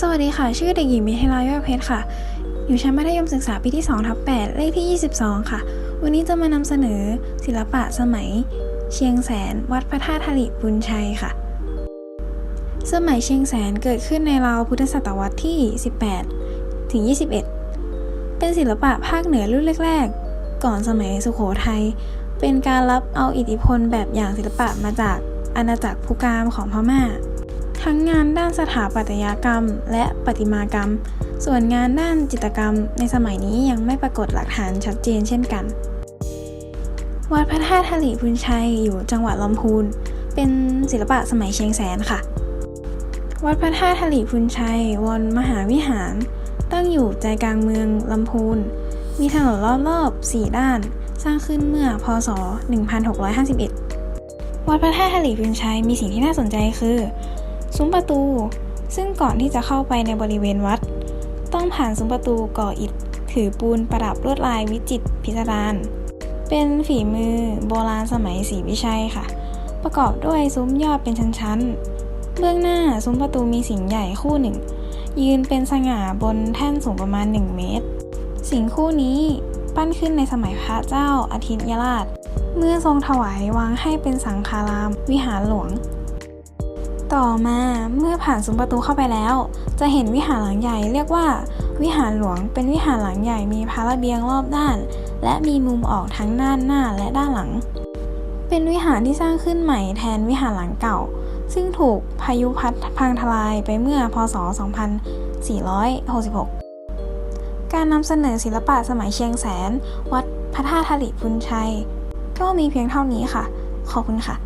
สวัสดีค่ะ ชื่อเด็กหญิงมิถิลายอดเพชรค่ะ อยู่ชั้นมัธยมศึกษาปีที่2ทับ8เลขที่ 22 ค่ะ วันนี้จะมานำเสนอศิลปะสมัย เชียงแสน วัดพระธาตุทลิบุญชัยค่ะ สมัยเชียงแสนเกิดขึ้นในราวพุทธศตวรรษที่ 18 ถึง 21 เป็นศิลปะภาคเหนือรุ่นแรก ๆ ก่อนสมัยสุโขทัย เป็นการรับเอาอิทธิพลแบบอย่างศิลปะมาจากอาณาจักรภูกามของพม่า ทั้งงานด้านสถาปัตยกรรม และประติมากรรม ส่วนงานด้านจิตรกรรม ในสมัยนี้ยังไม่ปรากฏหลักฐานชัดเจนเช่นกัน วัดพระธาตุทลิพุนชัยอยู่จังหวัดลำพูน เป็นศิลปะสมัยเชียงแสนค่ะ วัดพระธาตุทลิพุนชัยวรมหาวิหาร ตั้งอยู่ใจกลางเมืองลำพูน มีถนนรอบๆสี่ด้าน สร้างขึ้นเมื่อพศ 1651 วัดพระธาตุทลิพุนชัยมีสิ่งที่น่าสนใจคือ ซุ้มประตู ซึ่งก่อนที่จะเข้าไปในบริเวณวัด ต้องผ่านซุ้มประตูก่ออิฐถือปูนประดับลวดลายวิจิตรพิสดารเป็นฝีมือโบราณสมัยศรีวิชัยค่ะ ประกอบด้วยซุ้มยอดเป็นชั้นๆ เบื้องหน้าซุ้มประตูมีสิงห์ใหญ่คู่หนึ่ง ยืนเป็นสง่าบนแท่นสูงประมาณ 1 เมตร สิงห์คู่นี้ปั้นขึ้นในสมัยพระเจ้าอาทิตยราช เมื่อทรงถวายวางให้เป็นสังฆาราม วิหารหลวง ต่อมาเมื่อผ่านซุ้มประตูเข้าไปแล้ว จะเห็นวิหารหลังใหญ่เรียกว่า วิหารหลวงเป็นวิหารหลังใหญ่มีพระระเบียงรอบด้าน และมีมุมออกทั้งด้านหน้าและด้านหลัง เป็นวิหารที่สร้างขึ้นใหม่แทนวิหารหลังเก่า ซึ่งถูกพายุพัดพังทลายไปเมื่อพศ 2466 การนำเสนอศิลปะสมัยเชียงแสน วัดพระธาตุทลิพุนชัย ก็มีเพียงเท่านี้ค่ะ ขอบคุณค่ะ